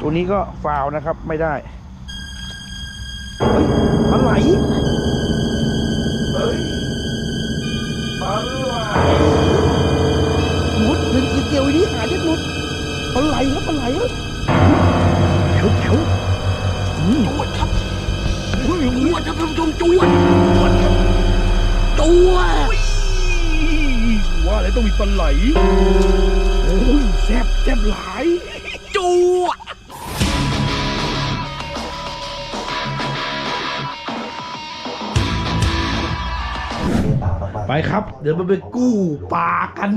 ตัวนี้ก็ฟาวล์นะครับไม่ได้เฮ้ยปลาไหลเฮ้ยปลาไหลหมุดเป็นเกี่ยวๆนี้หาเด็ดหมุดปลาไหลครับปลาไหลครับแถวแถวอืมจวดครับเฮ้ยจวดครับท่านผู้ชมจวดจวดครับจวดว่าอะไรต้องมีปลาไหลโอ้ยแซ่บแซ่บหลาย ไปครับ เดี๋ยวมันไปกู้ปลากัน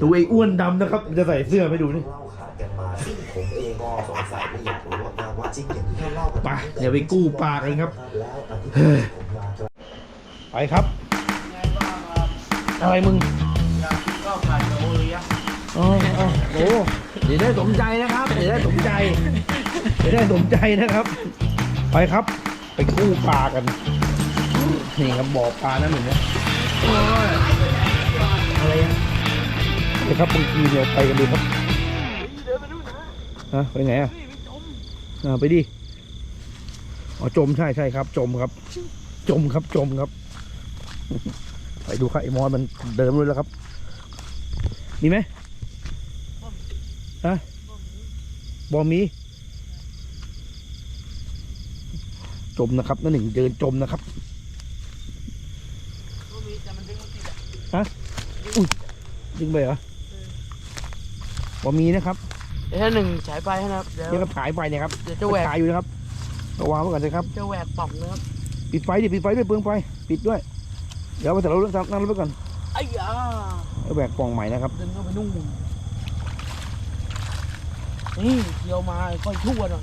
ตัวไอ้อ้วนดำนะครับมันจะใส่เสื้อไปดูนี่เล่าขานกันมาซึ่งผมเองก็สงสัยไม่อยากรู้ว่าว่าจริงอย่างที่เขาเล่ากันไปเดี๋ยวไปกู้ปลากันครับแล้วอาทิตย์ที่ผมมาจะไปครับอะไรมึงก็ผ่านโอเลยอะอ๋ออ๋อโอ้เดี๋ยวได้สมใจนะครับ เดี๋ยวได้สมใจ เดี๋ยวได้สมใจนะครับ ไปครับ ไปกู้ปลากัน นี่ครับบ่อปลานั่นหนึ่งนะโอ้ยอะไรอะเดี๋ยวครับบางทีเราไปกันดูครับฮะไปไหนอะอ่าไปดิอ๋อจมใช่ใช่ครับ จมครับ จมครับจมครับ ไปดูครับไอ้มอนมันเดินเลยแล้วครับ มีไหมฮะบอมีจมนะครับนั่นหนึ่งเดินจมนะครับ ก็มีแต่มันดึงมันติดอะ ฮะอุ้ยดึงไปเหรอบอมีนะครับเดี๋ยวถ้าหนึ่งฉายไปนะครับเดี๋ยว เดี๋ยวก็ฉายไปเนี่ยครับเดี๋ยวจะแหวกฉายอยู่นะครับระวังไว้ก่อนนะครับ จะแหวกป่องนะครับปิดไฟดิปิดไฟด้วยเปลืองไฟปิดด้วย เดี๋ยวเอาไปแต่เราเรื่องนั่งรถไปก่อนไอ้ยาเอาแบกกล่องใหม่นะครับดึงเข้าไปนุ่งนี่เที่ยวมาค่อยชั่วหน่อย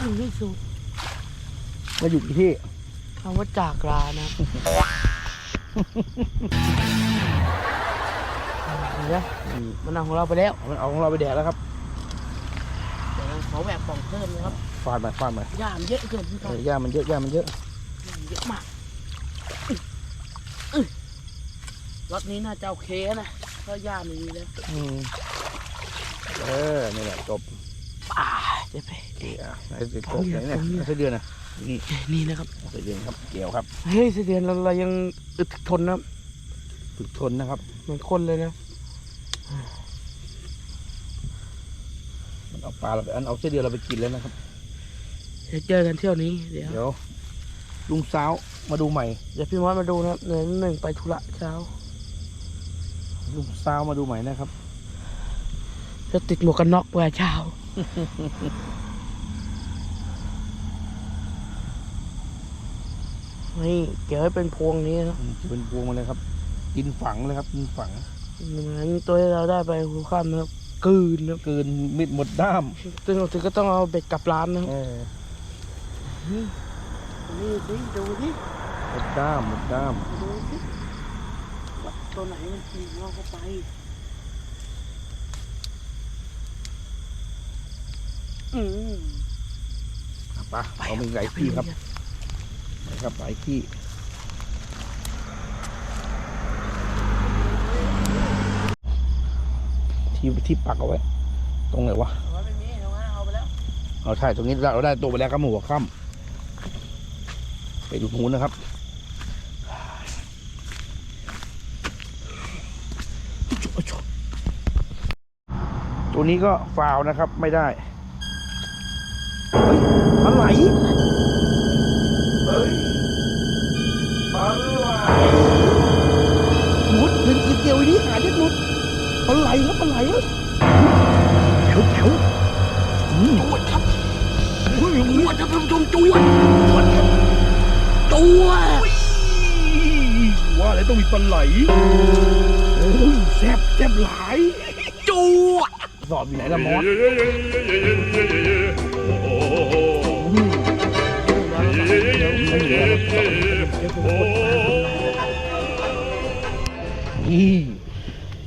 ถึงที่สุดมาอยู่ที่คำว่าจากลานะ เดี๋ยวมันเอาของเราไปแล้วเอาเอาของเราไปแดกแล้วครับเดี๋ยวเราขอแหวกป่องเพิ่มนะครับฟาดไปฟาดไปย่ามนเยอะเกินพี่เอครับอย่ามันเยอะย่ามันเยอะเยอะมากอื้ออื้อรถนี้น่าจะโอเคนะเพราะย่ามมีแล้วอืมเออนี่แหละจบป่าจะไปนี่อะไหนสิจบไหนเนี่ยไส้เดือนนะ นี่นี่นะครับไส้เดือนครับเกี่ยวครับเฮ้ยเสถียรเราเรายังอึดทนนะฝึกทนนะครับเหมือนคนเลยนะมันเอาปลาเราไปอันเอาไส้เดือนเราไปกินแล้วนะครับเดี๋ยวเจอกันเที่ยวนี้เดี๋ยวเดี๋ยวลุงสาวมาดูใหม่เดี๋ยวพี่มอสมาดูนะครับเดี๋ยวหนึ่งไปธุระเช้าลุงสาวมาดูใหม่นะครับจะติดหมวกกันน็อกแหวเช้า นี่เกี่ยวให้เป็นพวงนี้นะอืมจะเป็นพวงมาเลยครับ กินฝังเลยครับกินฝังงั้นตัวที่เราได้ไปหัวข้ามนะครับกลืนนะครับเกินมิดหมดด้ามซึ่งเราถึงก็ต้องเอาเบ็ดกลับร้านนะครับเออนี่สิดูสิหมดด้ามหมดด้ามดูสิว่าตัวไหนมันกินเราเข้าไปอืม อะไปเอามีหลายที่ครับ นะครับหลายที่ที่ที่ปักเอาไว้ ตรงไหนวะเอาไว้ไม่มีเอาไว้เอาไปแล้วเอาใช่ตรงนี้เราได้ตัวไปแล้วครับหัวค่ำไปดูตรงนู้นนะครับตัวนี้ก็ฟาวล์นะครับไม่ได้เฮ้ยปลาไหล หลหมุดเป็นเกี่ยวๆนี้หาเด็ดหมุดปลาไหลครับปลาไหลครับแถวแถวอืมจวดครับเฮ้ยจวดครับท่านผู้ชมจวดจวดครับจวดว่าอะไรต้องมีปลาไหลโอ้ยแซ่บแซ่บหลายจวดสอบอยู่ไหนละมอส นี่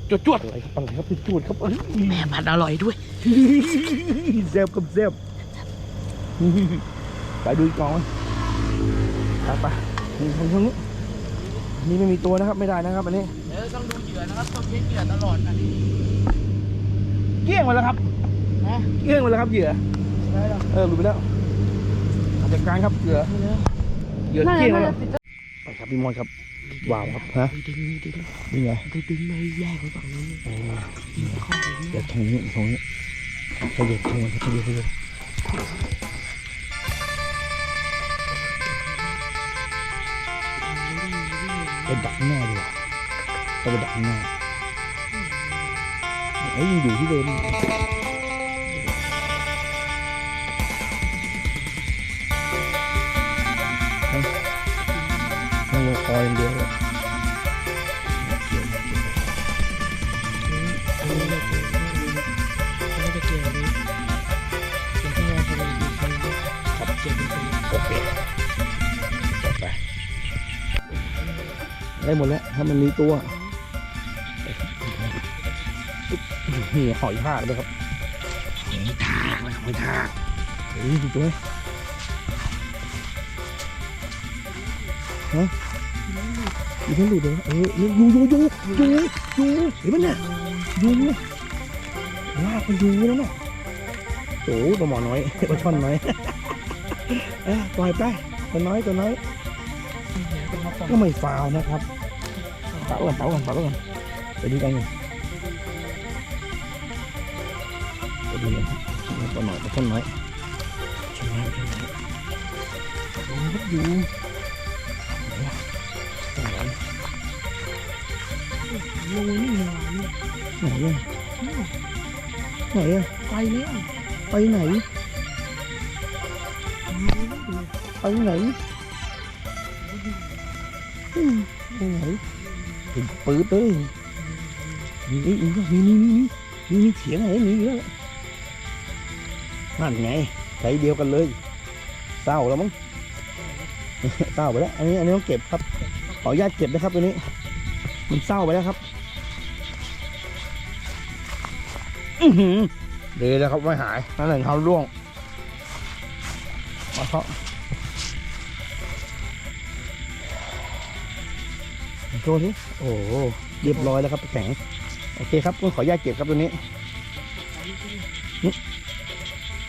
จวดจวดอะไรครับอะไรครับพี่จูดครับเอ้ยแม่ผัดอร่อยด้วยแซ่บกับแซ่บไปดูอีกกองไปไปนี่ทางนู้นนี่ไม่มีตัวนะครับไม่ได้นะครับอันนี้เออต้องดูเหยื่อนะครับต้องเช็คเหยื่อตลอดนะเกลี้ยงไปแล้วครับนะเอี้ยงไปแล้วครับเหยื่อได้หรอเออหลุดไปแล้วจัดการครับเหยื่อไม่แล้วเหยื่อน่าเกี้ยงจะแล้วติดไปครับพี่มอนครับ ว้าวครับฮะดึงดึงนี่ไงดึงดึงไม่แยกไปฝั่งนู้นโอ้เข้าไปเดี๋ยวตรงนี้ตรงนี้ขยับตรงนี้ขยับขยับไปดักข้างหน้าดีกว่าไปดักข้างหน้าเอ้ยยังอยู่ที่เดิม ลงคอยอย่างเดียวเลยไม่ได้เกี่ยวเลยเดี๋ยวถ้าเราไปดูเขาขับเกี่ยวกันโอเคจัดไปได้หมดแล้วถ้ามันมีตัวนี่หอยทากด้วยครับหอยทากนะหอยทากเฮ้ยดูตัวฮะ อยู่ที่หลุดเลยเอออยู่อยู่อยู่อยู่อยู่เห็นไหมเนี่ยอยู่ลากมันอยู่แล้วเน่ะโอ้ตัวหมอน้อยตัวช่อนน้อยเอ้ยปล่อยไปตัวน้อยตัวน้อยก็ไม่ฟาวนะครับเป่ากันเป่ากันเป่ากันไปดูกันไปดูกันตัวหน่อยตัวน้อยตัวน้อยตัวน้อยดูครับอยู่ งนี่มาเนี่ยไหนอะไหนอะไปแล้วไปไหนไปไหนไปไหนถึงปืดเลยนี่นี่นี่นี่นี่นี่นี่เสียงอะไรนี่เยอะนั่นไงใจเดียวกันเลยเศร้าแล้วมั้งเศร้าไปแล้ว อันนี้อันนี้ต้องเก็บครับขออนุญาตเก็บนะครับตัวนี้ มันเศร้าไปแล้วครับ ดีแล้วครับไม่หายนั่นแหละเขาร่วงมาเพาะโชว์ทีโอ้เรียบร้อยแล้วครับแข็ง โอเคครับขออนุญาตเก็บครับตัวนี้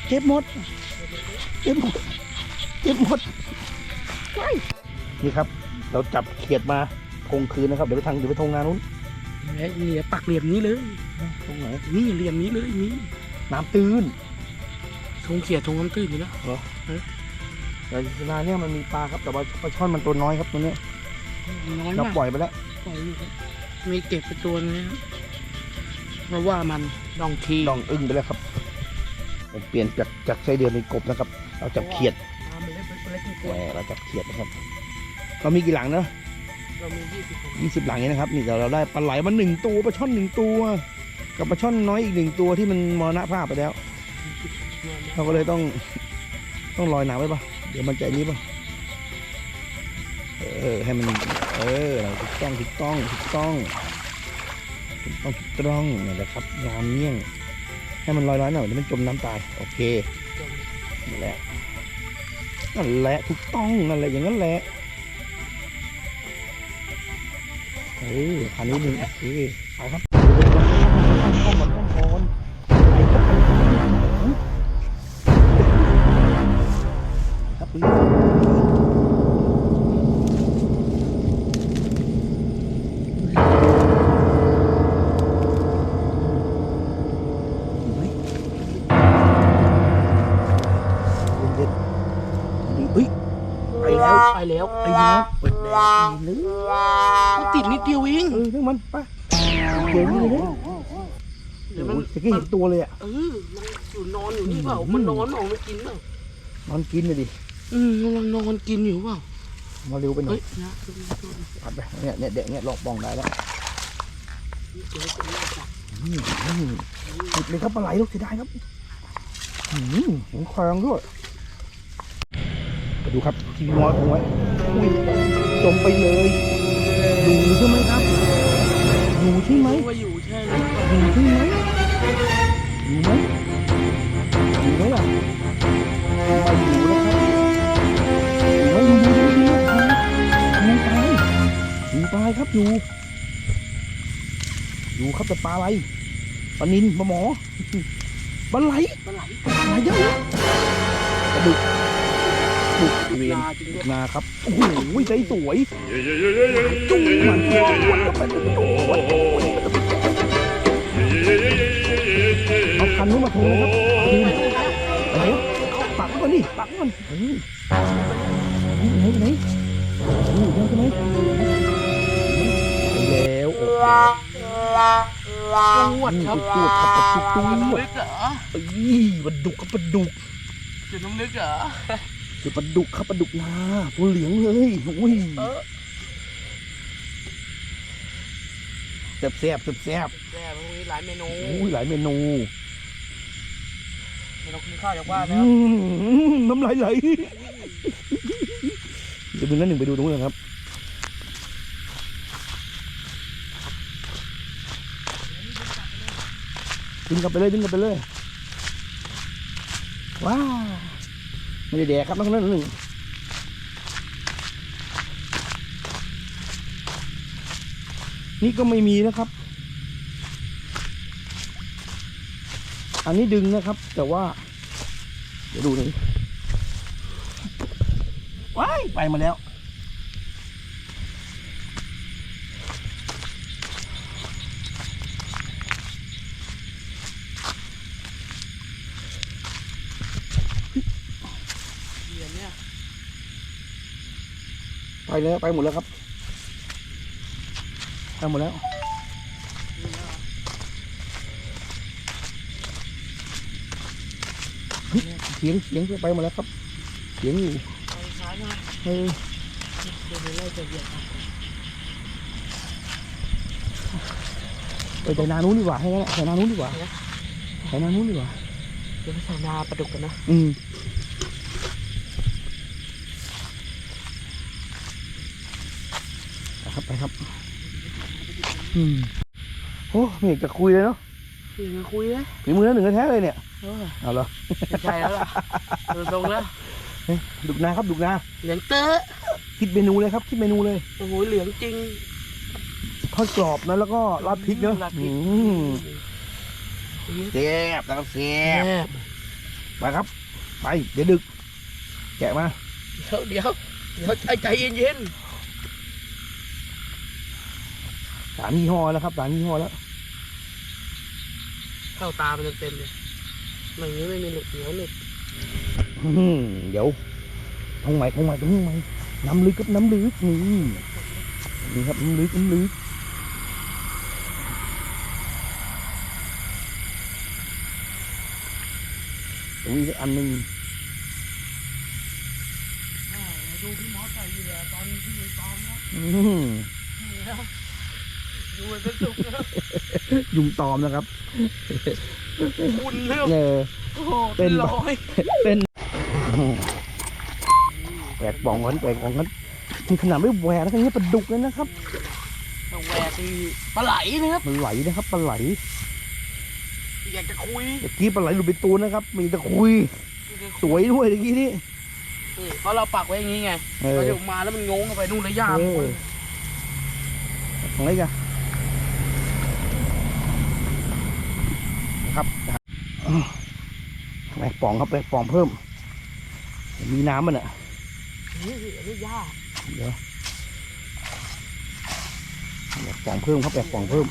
เก็บหมด เก็บหมด เก็บหมดไปนี่ครับ เราจับเขียดมาทงคืนนะครับ เดี๋ยวไปทางเดี๋ยวไปทงงานนู้น เหลี่ยปักเหลี่ยมนี้เลยตรงไหนนี่เหลี่ยมนี้เลยนี่น้ำตื้นทงเขียดทงน้ำตื้นอยู่แล้วแต่นาเนี่ยมันมีปลาครับแต่ว่าปลาช่อนมันตัวน้อยครับตัวเนี้ยน้อยเรามากปล่อยไปแล้วปล่อยอยู่ครับไม่เก็บไปตัวนึงนะครับเพราะว่ามันดองทีลองอึ้งไปแล้วครับผมเปลี่ยนจากจากไส้เดือนเป็นกบนะครับ เราจับเขียดตามไปแล้วไปแล้วกี่ตัแหวมเราจับเขียดนะครับ เรามีกี่หลังเนอะ เรามียี่สิบคนยี่สิบหลังนี้นะครับนี่เดี๋ยวเราได้ปลาไหลมาหนึ่งตัวปลาช่อนหนึ่งตัว กับปลาช่อนน้อยอีกหนึ่งตัวที่มันมรณภาพไปแล้ว เราก็เลยต้องต้องลอยน้ำไว้ปะเดี๋ยวมันจะอันนี้ปะเออให้มันเออเราถูกต้องถูกต้องถูกต้องถูกต้องถูกต้องนี่นแหละครับยามเมี่ยง ให้มันลอยๆหน่อยเดี๋ยวมันจมน้ำตายโอเคนั่นแหละนั่นแหละถูกต้องนั่นแหละอย่างนั้นแหละ เอออันนี้หนึ่งอเคไปครับเข้ามาเข้ามาก่ ตะกี้เห็นตัวเลยอะเออมันอยู่นอนอยู่นี่เปล่า มันนอนออกมากินเปล่ามันกินเลยดิอืมกำลังนอนกินอยู่เปล่ามาเร็วไปหน่อเฮ้ยยนะดูดูดูปัดไปเนี่ยเนี่ยเด็กเนี่ยหลอกบ้องได้แล้วเดี๋ยวจะมาจับอืมอืมหยิบเลยครับปลาไหลลูกเสียดายครับอืมหงคางด้วยไปดูครับที่มอสเอาไว้อุ้ยจมไปเลยอยู่ใช่ไหมครับอยู่ใช่ไหม ว่าอยู่ใช่ไหมอยู่ใช่ไหม อยู่ไหมอยู่ไหมล่ะมาอยู่แล้วครับอยู่ไหมอยู่อยู่อยู่อยู่อยู่ตายอยู่ตายครับอยู่อยู่ครับแต่ปลาอะไรปลานินปลาหมอปลาไหลปลาไหลปลาไหลเยอะปลาดุกดุกเวียนนานะครับโอ้โหใจสวยจุ้งมันจุ้งมันก็ไปจุ้งมัน คันนู้นมาโทรครับคืนไหนปักไว้ก่อนดิปักไว้ก่อนไหนไหนโอ้ยยังใช่ไหมแล้วโอ้โหปวดครับปวดครับปวดปวดปวดน้ำลึกเอเอ้ยปลาดุกครับปลาดุกจุดน้ำลึกเหรอคือปลาดุกครับปลาดุกนาตัวเหลียงเลยโอ้ยแซ่บแซ่บแซ่บแซ่บแย่พวกนี้หลายเมนูโอ้ยหลายเมนู เมนูกินข้าวจากบ้านแล้อืวมน้ำลายไหลเดี๋ยวดูนั่นหนึ่งไปดูตรงนู้นนะครับ ดึงกลับไปเลย ดึงกลับไปเลย ว้าวไม่ได้แดกครับนั่นนั่นหนึ่งนี่ก็ไม่มีนะครับ อันนี้ดึงนะครับ แต่ว่า เดี๋ยวดูหน่ว้ายไปมาแล้วไปแล้วไปหมดแล้วครับ ไปหมดแล้ว เสียงเสียงไปหมดแล้วครับเสียงอยู่เอาซ้ายมาเออเดี๋ยวเราจะเหยียบครับไปใส่นานู้นดีกว่าให้งั้นใส่นานู้นดีกว่าใส่นานู้นดีกว่าเดี๋ยวไปใส่นาปลาดุกกันนะอืมไปครับไปครับ อืมโอ้ไม่อยากจะคุยเลยเนาะ คุยมาคุยเลยฝีมือหนึ่งแท้ๆเลยเนี่ยเออเอาเหรอไม่ใช่แล้วล่ะเออตรงแล้วดุกนาครับดุกนาเหลืองเตอะคิดเมนูเลยครับ คิดเมนูเลยโอ้โหเหลืองจริงทอดกรอบนะแล้วก็ราดพริกเนาะราดพริอืกมแซ่บนะครับแซ่แซ่บบไปครับ ไป เดี๋ยวดึก แกะมาเดี๋ยวเดี๋ยวเดี๋ยวใจใจเย็นสามยี่ห้อแล้วครับสามยี่ห้อแล้วๆ เข้าตามันเต็มๆเลยอย่างนี้ไม่มีหลุดเหนียวหนึบ อื้อหือเดี๋ยวทงใหม่ทงใหม่ตรงนี้ใหม่น้ำลึกกับน้ำลึกนี่นี่ครับน้ำลึกน้ำลึกตรงนี้สักอันหนึ่ง ดูพี่มอสใส่เหยื่อตอนที่อยู่ตอมนะ อื้อหือ นี่แล้ว ดูมันเป็นสุกนะยุงตอมนะครับคุณเรื่องเออโอ้โหเป็นร้อยเป็นแปลกป่องกันแปลกป่องกันนี่ขนาดไม่แหวกนะนี่ปลาดุกเลยนะครับต้องแหวกตีปลาไหลนะครับมันไหลนะครับปลาไหลอยากจะคุยเมื่อกี้ปลาไหลหลุดไปตัวนะครับ มีตะคุย สวยด้วยเมื่อกี้นี่นี่เพราะเราปักไว้อย่างนี้ไงเออเราจะมาแล้วมันงงเข้าไปนู่นระยะเออของอะไรกันครับ แปลกป่องครับแปลกป่องเพิ่ม มีน้ำมันอะนี่นนี้ยาเดี๋ยวแปลกป่องเพิ่มครับแปลกป่องเพิ่ม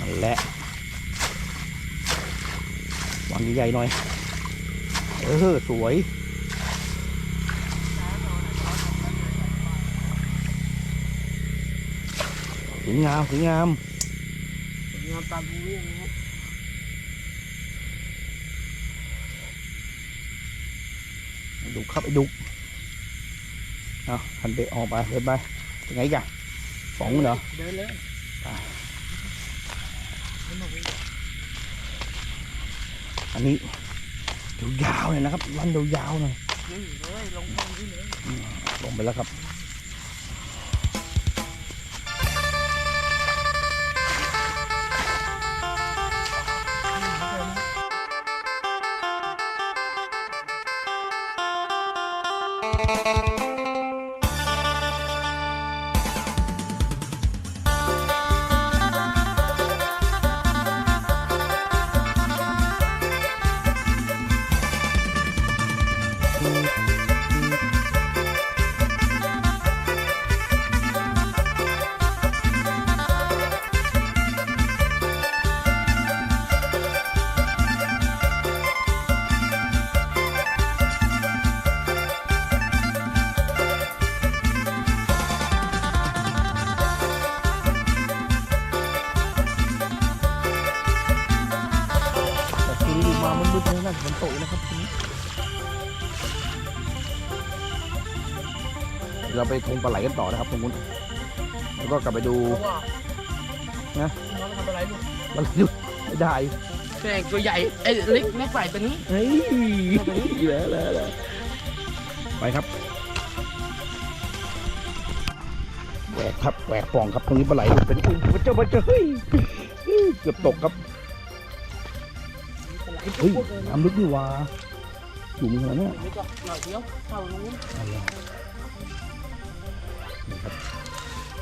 นั่นแหละวางใหญ่ๆหน่อย เออ สวยสวยงามสวยงามสวยงามตามเรื่องนะครับ ไอ้ ดุกครับไอ้ดุกเอาหันไปออกไปเดินไปยังไงกันป๋องเหรอเดินเลยอันนี้ยาวๆเลยนะครับรันยาวๆหน่อยนี่เลยลงทางนี้เลยลงไปแล้วครับ ไปทงปลาไหลกันต่อนะครับตรงนู้นแล้วก็กลับไปดูเพราะว่านะน้องทำอะไรลูกปลาไหลดูไม่ได้แข่งตัวใหญ่ไอ้เล็กเล็กใส่ตัวนี้เฮ้ยแล้วแล้วแล้วไปครับแหวกครับแหวกปล่องครับตรงนี้ปลาไหลเป็นอุ้ยพระเจ้าพระเจ้าเฮ้ยเกือบตกครับเฮ้ยน้ำลึกนี่หว่าหลุมขนาดเนี้ยนี่ก็หน่อยเดีย ครับ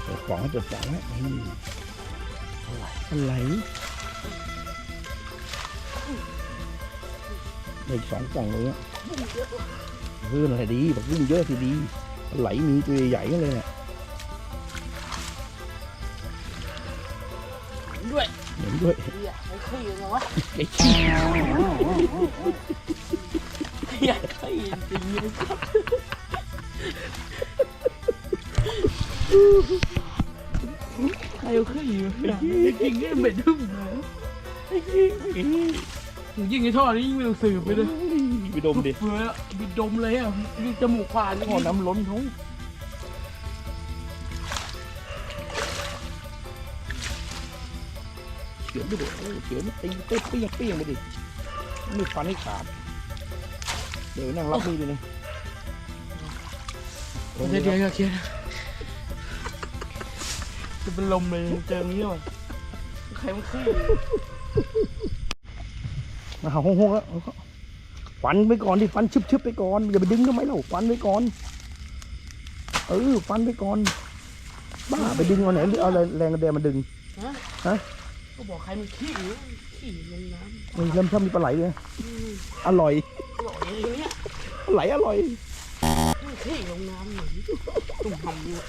เปิดกล่องให้เปิดกล่องให้นี่อะไรได้อีกสองกล่องเลยเนี่ยเอออะไรดีแบบรุ่งเยอะสิดีไหลมีตัวใหญ่ๆกันเลยเนี่ยด้วยเห็นด้วยเฮียไม่ขี้เลยวะไอ้ขี้เฮียขี้จริงเลยใครเอาขี้อยู่ยิงให้เหม็นทึ่มเลยยิงในท่อนี้ยิงไม่ต้องสืบไปเลยไปดมดิเฟื่อบิดดมเลยอะยิงจมูกขวานท่อน้ำล้นเขาเขียนไปดิเออเขียนตีเปี้ยเปี้ยเปี้ยไปดิไม่ฟันให้ขาดเดี๋ยวนั่งรับมือเลยนะเดี๋ยเดี๋ยวเดี๋ยวเคลียร์จะ เป็นลมเลยเจออย่างนี้ว่ะใครมันขี้มาหาห้องๆแล้วเอาเข้าฟันไปก่อนดิฟันชึบๆไปก่อนอย่าไปดึงทำไมเล่าฟันไปก่อนเออฟันไปก่อนบ้าไปดึงเอาไหนเอาอะไรแรงกระเดนมาดึงฮะฮะก็บอกใครมันขี้อยู่ขี้ลงน้ำมันเริ่มชอบมีปลาไหลเลยอร่อยหล่อยอย่างเงี้ยปลาไหลอร่อยขี้ลงน้ำหนึ่งตุ่มหำอยู่อืม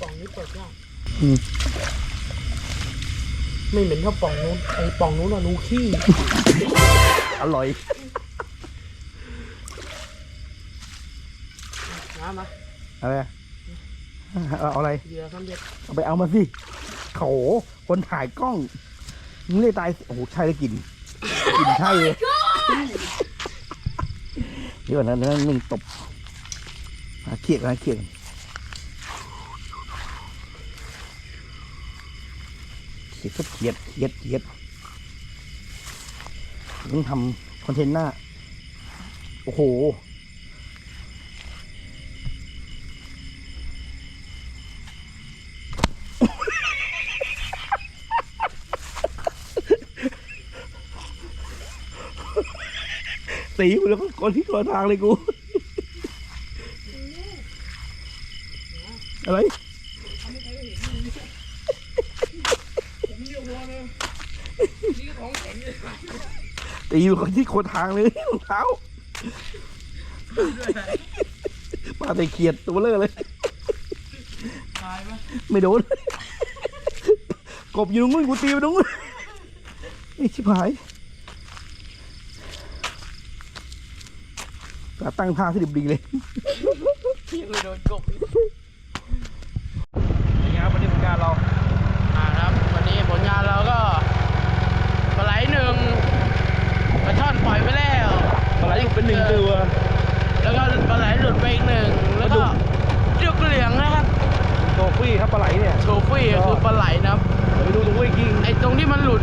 ปล่องนี้เปิดยากอืม ไม่เหม็นเท่าปล่องนู้นไอ้ปล่องนู้นอะรูขี้ อร่อย น้ำมาอะไรอะเอาเอาอะไร เหยื่อคำเด็ดเอาไปเอามาสิโถคนถ่ายกล้องมึงเลยตาย โอ้โห ใช่เลยกลินกลินใช่เลยเดี๋ยวก่อนนะเดี๋ยวนะมึงตบหาเขียดนะเขียดเขี ยดก็เขียดเขียดเขียดต้องทำคอนเทนต์หน้า โอ้โห ตีกูแล้วก็คนที่ตัวทางเลยกู อะไร ตีกูคนที่โคนทางเลยรองเท้าปาแต่เขียดตัวเลอะเลย ตายไหมไม่โดน กบอยู่ตรงนู้นกูตีไปตรงนู้นไอ้ชิบหายตั้งท่าที่ดิบดีเลย พี่เลยโดนกบ นี่ครับวันนี้ผลงานเรา อ่าครับ วันนี้ผลงานเราก็ปลาไหลหนึ่งปลาช่อนปล่อยไปแล้ว ปลาไหลเป็นหนึ่งตัว แล้วก็ปลาไหลหลุดไปอีกหนึ่ง แล้วก็จุกเหลืองนะครับ โทฟี่ครับปลาไหลเนี่ย โชฟี่ก็คือปลาไหลนะครับ เดี๋ยวไปดูตรงห้วยกิ้ง ไอ้ตรงที่มันหลุด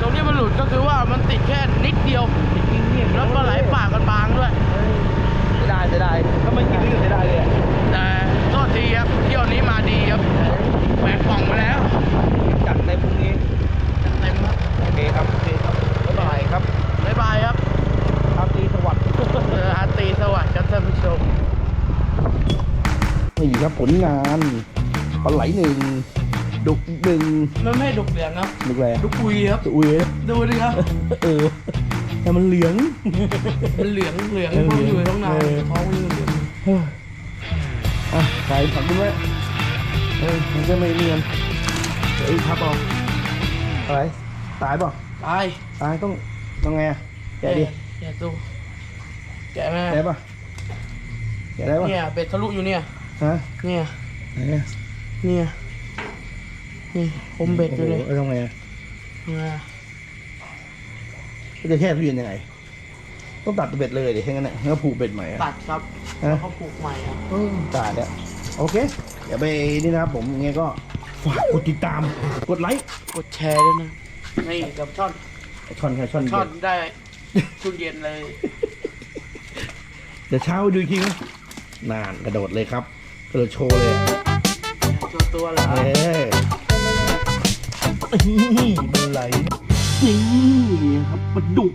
ตรงที่มันหลุดก็คือว่ามันติดแค่นิดเดียว กิ้งเนี่ย แล้วปลาไหลปากกันบางด้วย เสียดายเสียดายถ้าไม่กินนี่ก็เสียดายเลยอะ แต่โทษทีครับเที่ยวนี้มาดีครับแหวกกล่องมาแล้ว จัดในพรุ่งนี้ เต็มครับ โอเคครับโอเคครับบ๊ายบายครับ บ๊ายบายครับ ราตรีสวัสดิ์ เอออาตรีสวัสดิ์ครับท่านผู้ชม นี่ครับผลงานปลาไหลหนึ่งดุกหนึ่งมันไม่ดุกเหลืองครับดุกแหล่ดุกอุยครับดุอุ้ยดูดิครับเออแต่มันเหลืองมันเหลืองเหลืองเออเพราะอยู่ท้องนาเออท้องมันเหลืองเฮ้ยอะใส่ผักด้วยเออมันจะไม่เนียนเฮ้ยครับเอาอะไรตายเปล่ะตายตายต้องต้องไงอะแกะดิแกะดูแกะแม่แกะป่ะแกะได้ป่ะเนี่ยเป็ดทะลุอยู่เนี่ย ฮะเนี่ยไหนอะเนี่ยนี่คมเบ็ดโอ้ไปโหเลยแล้วทำไงอะอ่าจะแช่ตู้เย็นยังไง ต้องตัดเบ็ดเลยดิให้งั้นน่ะแล้วก็ผูกเบ็ดใหม่อะ ตัดครับฮะ แล้วเขาปลูกใหม่ครับ อืมตายแล้วโอเค เดี๋ยวไปนี่นะครับผมยังไงก็ฝากกดติดตามกดไลค์กดแชร์ด้วยนะ นี่กับช่อนช่อนค่ะช่อนช่อนเบ็ดได้ทุนเย็นเลย เดี๋ยวเช้าดูอีกทีนะนานกระโดดเลยครับ กระโดดโชว์เลยอะตัวตัวเหรอเอ้ยนี่มันไหล นี่ครับมันดุก